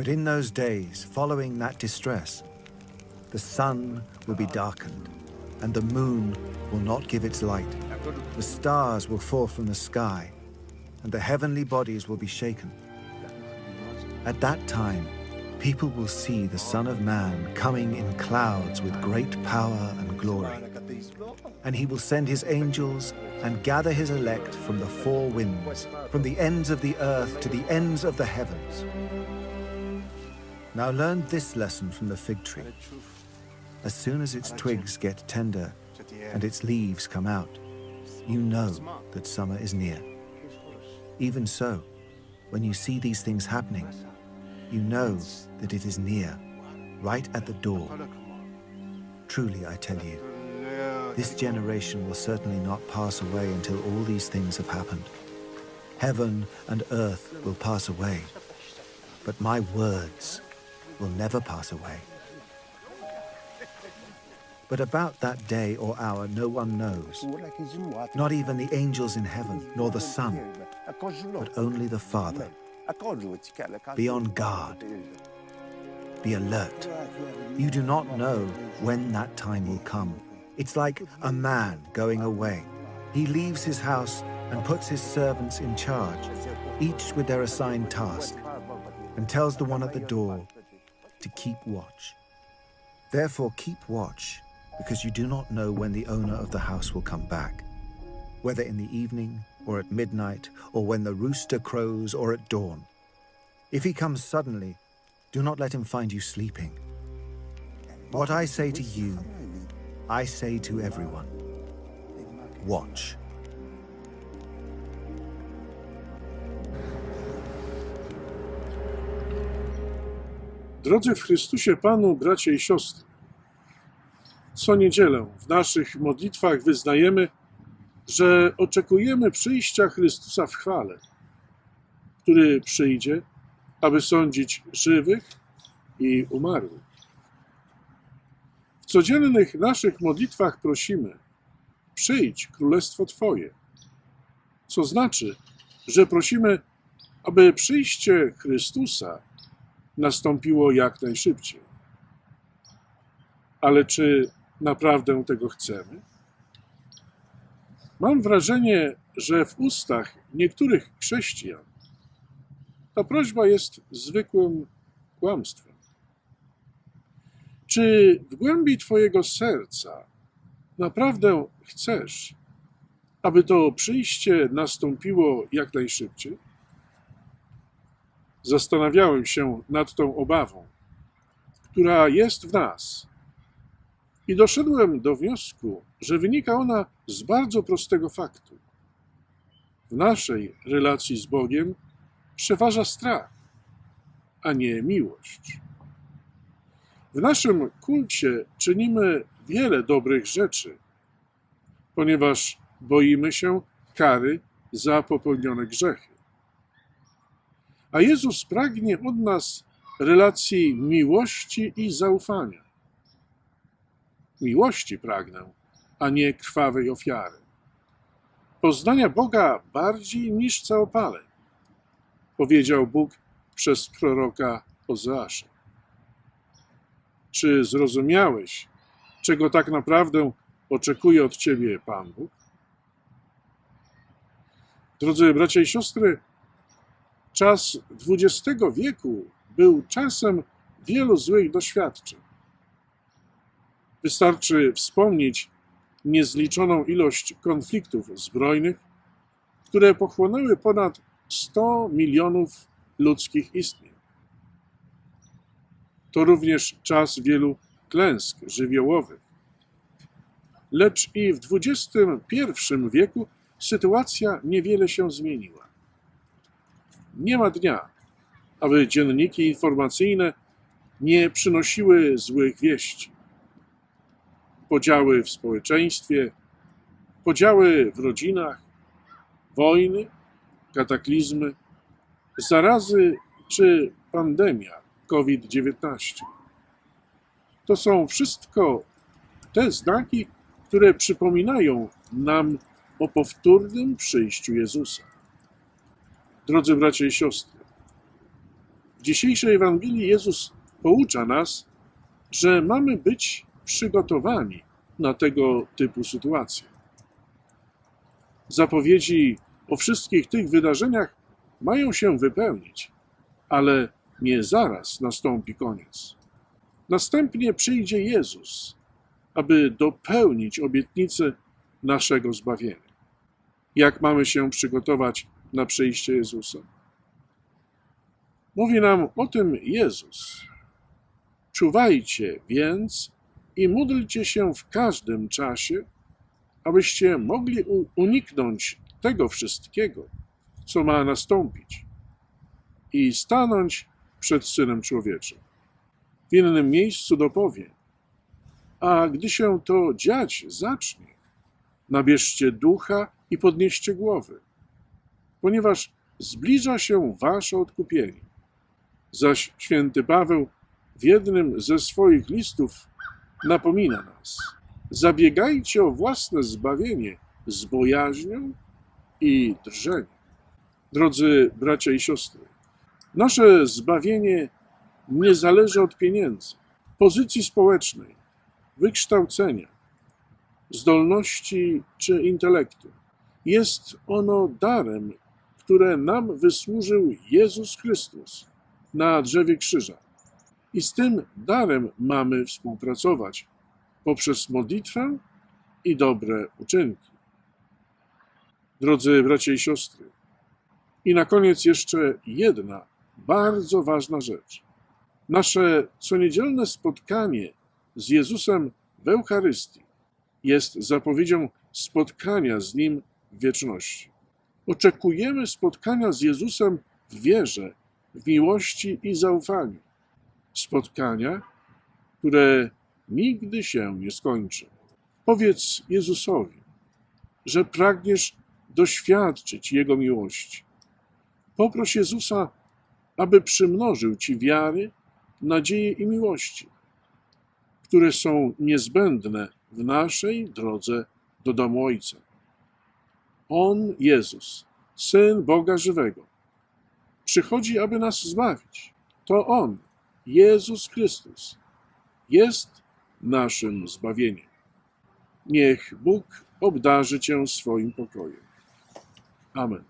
But in those days following that distress, the sun will be darkened, and the moon will not give its light. The stars will fall from the sky, and the heavenly bodies will be shaken. At that time, people will see the Son of Man coming in clouds with great power and glory. And he will send his angels and gather his elect from the four winds, from the ends of the earth to the ends of the heavens. Now learn this lesson from the fig tree. As soon as its twigs get tender and its leaves come out, you know that summer is near. Even so, when you see these things happening, you know that it is near, right at the door. Truly, I tell you, this generation will certainly not pass away until all these things have happened. Heaven and earth will pass away, but my words will never pass away. But about that day or hour no one knows, not even the angels in heaven, nor the Son, but only the Father. Be on guard. Be alert. You do not know when that time will come. It's like a man going away. He leaves his house and puts his servants in charge, each with their assigned task, and tells the one at the door to keep watch. Therefore, keep watch, because you do not know when the owner of the house will come back, whether in the evening, or at midnight, or when the rooster crows, or at dawn. If he comes suddenly, do not let him find you sleeping. What I say to you, I say to everyone watch. Drodzy w Chrystusie Panu, bracia i siostry, co niedzielę w naszych modlitwach wyznajemy, że oczekujemy przyjścia Chrystusa w chwale, który przyjdzie, aby sądzić żywych i umarłych. W codziennych naszych modlitwach prosimy: Przyjdź królestwo Twoje, co znaczy, że prosimy, aby przyjście Chrystusa nastąpiło jak najszybciej. Ale czy naprawdę tego chcemy? Mam wrażenie, że w ustach niektórych chrześcijan ta prośba jest zwykłym kłamstwem. Czy w głębi Twojego serca naprawdę chcesz, aby to przyjście nastąpiło jak najszybciej? Zastanawiałem się nad tą obawą, która jest w nas, i doszedłem do wniosku, że wynika ona z bardzo prostego faktu. W naszej relacji z Bogiem przeważa strach, a nie miłość. W naszym kulcie czynimy wiele dobrych rzeczy, ponieważ boimy się kary za popełnione grzechy. A Jezus pragnie od nas relacji miłości i zaufania. Miłości pragnę, a nie krwawej ofiary. Poznania Boga bardziej niż całopaleń, powiedział Bóg przez proroka Ozeasza. Czy zrozumiałeś, czego tak naprawdę oczekuje od ciebie Pan Bóg? Drodzy bracia i siostry, czas XX wieku był czasem wielu złych doświadczeń. Wystarczy wspomnieć niezliczoną ilość konfliktów zbrojnych, które pochłonęły ponad 100 milionów ludzkich istnień. To również czas wielu klęsk żywiołowych. Lecz i w XXI wieku sytuacja niewiele się zmieniła. Nie ma dnia, aby dzienniki informacyjne nie przynosiły złych wieści. Podziały w społeczeństwie, podziały w rodzinach, wojny, kataklizmy, zarazy czy pandemia COVID-19. To są wszystko te znaki, które przypominają nam o powtórnym przyjściu Jezusa. Drodzy bracia i siostry, W dzisiejszej Ewangelii Jezus poucza nas, że mamy być przygotowani na tego typu sytuacje. Zapowiedzi o wszystkich tych wydarzeniach mają się wypełnić, ale nie zaraz nastąpi koniec. Następnie przyjdzie Jezus, aby dopełnić obietnicę naszego zbawienia. Jak mamy się przygotować na przyjście Jezusa? Mówi nam o tym Jezus. Czuwajcie więc i módlcie się w każdym czasie, abyście mogli uniknąć tego wszystkiego, co ma nastąpić, i stanąć przed Synem Człowieczym. W innym miejscu dopowie, a gdy się to dziać zacznie, nabierzcie ducha i podnieście głowy, ponieważ zbliża się wasze odkupienie. Zaś święty Paweł w jednym ze swoich listów napomina nas: zabiegajcie o własne zbawienie z bojaźnią i drżeniem. Drodzy bracia i siostry, nasze zbawienie nie zależy od pieniędzy, pozycji społecznej, wykształcenia, zdolności czy intelektu. Jest ono darem, które nam wysłużył Jezus Chrystus na drzewie krzyża. I z tym darem mamy współpracować poprzez modlitwę i dobre uczynki. Drodzy bracia i siostry, i na koniec jeszcze jedna bardzo ważna rzecz. Nasze coniedzielne spotkanie z Jezusem w Eucharystii jest zapowiedzią spotkania z Nim wieczności. Oczekujemy spotkania z Jezusem w wierze, w miłości i zaufaniu. Spotkania, które nigdy się nie skończy. Powiedz Jezusowi, że pragniesz doświadczyć Jego miłości. Poproś Jezusa, aby przymnożył Ci wiary, nadzieję i miłości, które są niezbędne w naszej drodze do domu Ojca. On, Jezus, Syn Boga żywego, przychodzi, aby nas zbawić. To On, Jezus Chrystus, jest naszym zbawieniem. Niech Bóg obdarzy Cię swoim pokojem. Amen.